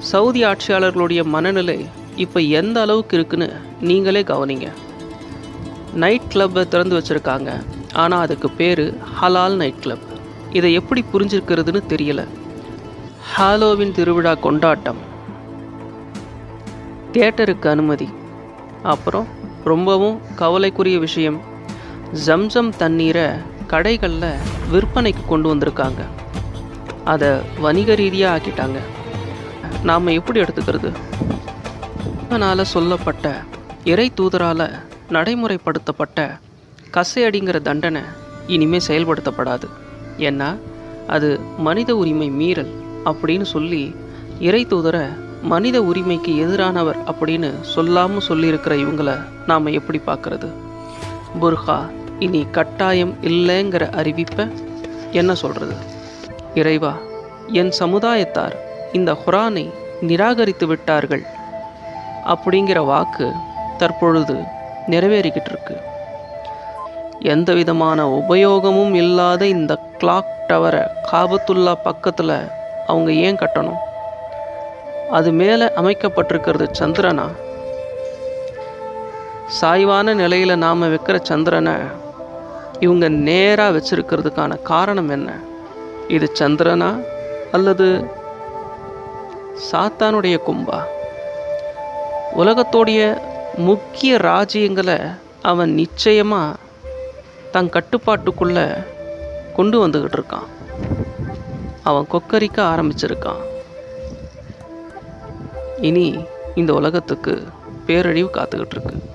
Saudi ஆட்சியாளர்களுடைய மனநிலை இப்போ எந்த அளவுக்கு இருக்குன்னு நீங்களே கவனிங்க. நைட் கிளப்பை திறந்து வச்சுருக்காங்க. ஆனால் அதுக்கு பேர் ஹலால் நைட் கிளப் இதை எப்படி புரிஞ்சிருக்கிறதுன்னு தெரியல. ஹாலோவின் திருவிழா கொண்டாட்டம். தேட்டருக்கு அனுமதி. அப்புறம் ரொம்பவும் கவலைக்குரிய விஷயம். ஜம்சம் தண்ணீரை கடைகளில் விற்பனைக்கு கொண்டு வந்திருக்காங்க. அதை வணிக ரீதியாக ஆக்கிட்டாங்க. நாம் எப்படி எடுத்துக்கிறது? அதனால் சொல்லப்பட்ட இறை தூதரால் நடைமுறைப்படுத்தப்பட்ட கசையடிங்கிற தண்டனை இனிமேல் செயல்படுத்தப்படாது. ஏன்னா அது மனித உரிமை மீறல் அப்படின்னு சொல்லி இறை தூதரை மனித உரிமைக்கு எதிரானவர் அப்படின்னு சொல்லாமல் சொல்லியிருக்கிற இவங்களை நாம் எப்படி பார்க்கறது? புர்ஹா இனி கட்டாயம் இல்லைங்கிற அறிவிப்பை என்ன சொல்கிறது இறைவா என் சமுதாயத்தார் இந்த குரானை நிராகரித்து விட்டார்கள். அப்படிங்கிற வாக்கு தற்பொழுது நிறைவேறிக்கிட்டு இருக்கு எந்த விதமான உபயோகமும் இல்லாத இந்த கிளாக் டவரை காபத்துல்லா பக்கத்தில் அவங்க ஏன் கட்டணும்? அது மேலே அமைக்கப்பட்டிருக்கிறது சந்திரனா? சாய்வான நிலையில் நாம் வைக்கிற சந்திரனை இவங்க நேராக வச்சிருக்கிறதுக்கான காரணம் என்ன? இது சந்திரனா அல்லது சாத்தானுடைய கும்பா. உலகத்தோடைய முக்கிய ராஜ்யங்களை அவன் நிச்சயமாக தன் கட்டுப்பாட்டுக்குள்ளே கொண்டு வந்துக்கிட்டு இருக்கான். அவன் கொக்கரிக்க ஆரம்பிச்சிருக்கான். இனி இந்த உலகத்துக்கு பேரழிவு காத்துக்கிட்டு இருக்கு.